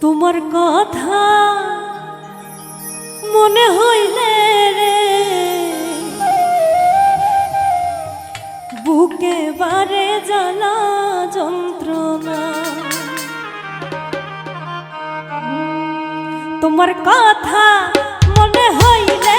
তোমার কথা মনে হইলে রে। বুকে বারে জ্বালা যন্ত্রণা। তোমার কথা মনে হইলে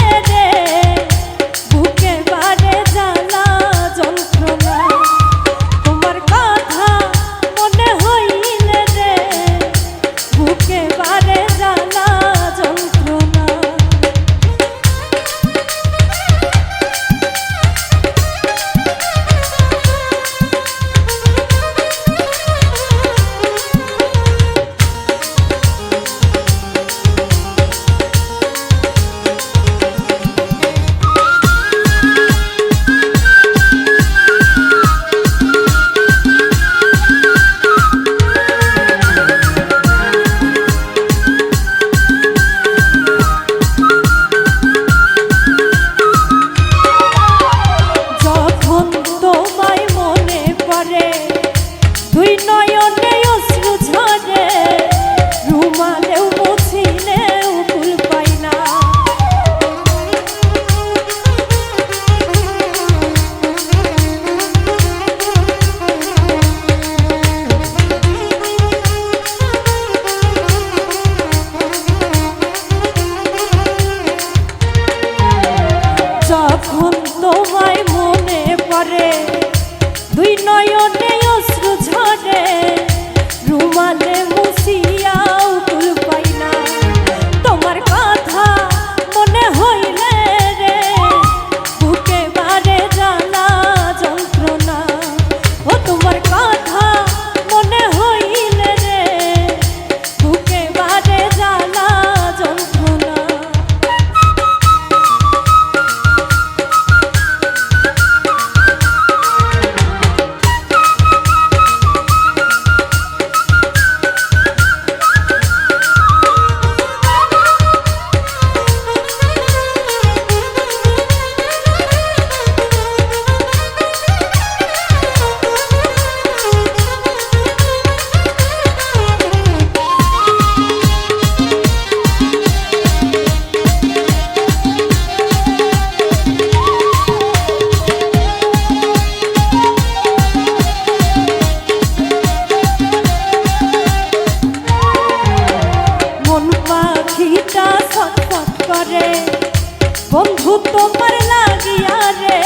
বন্ধু তোমার লাগিয়া রে।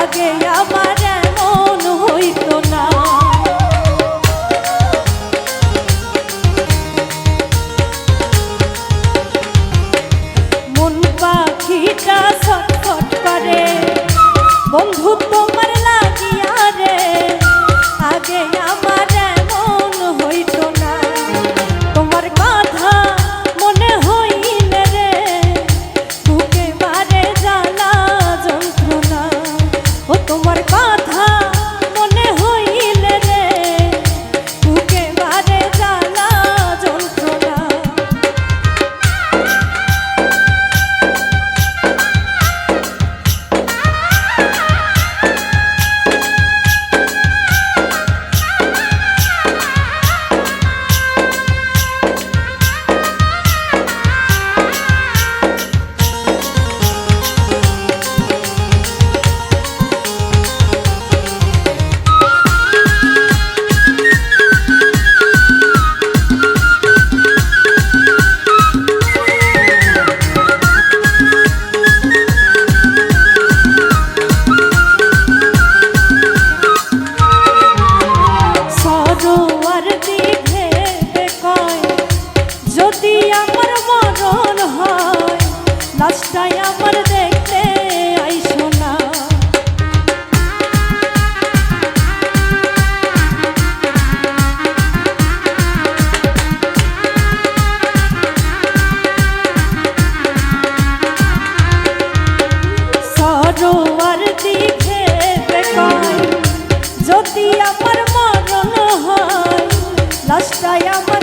আগে আমার যদি আমার মরণ হয় লাস্টায় আমার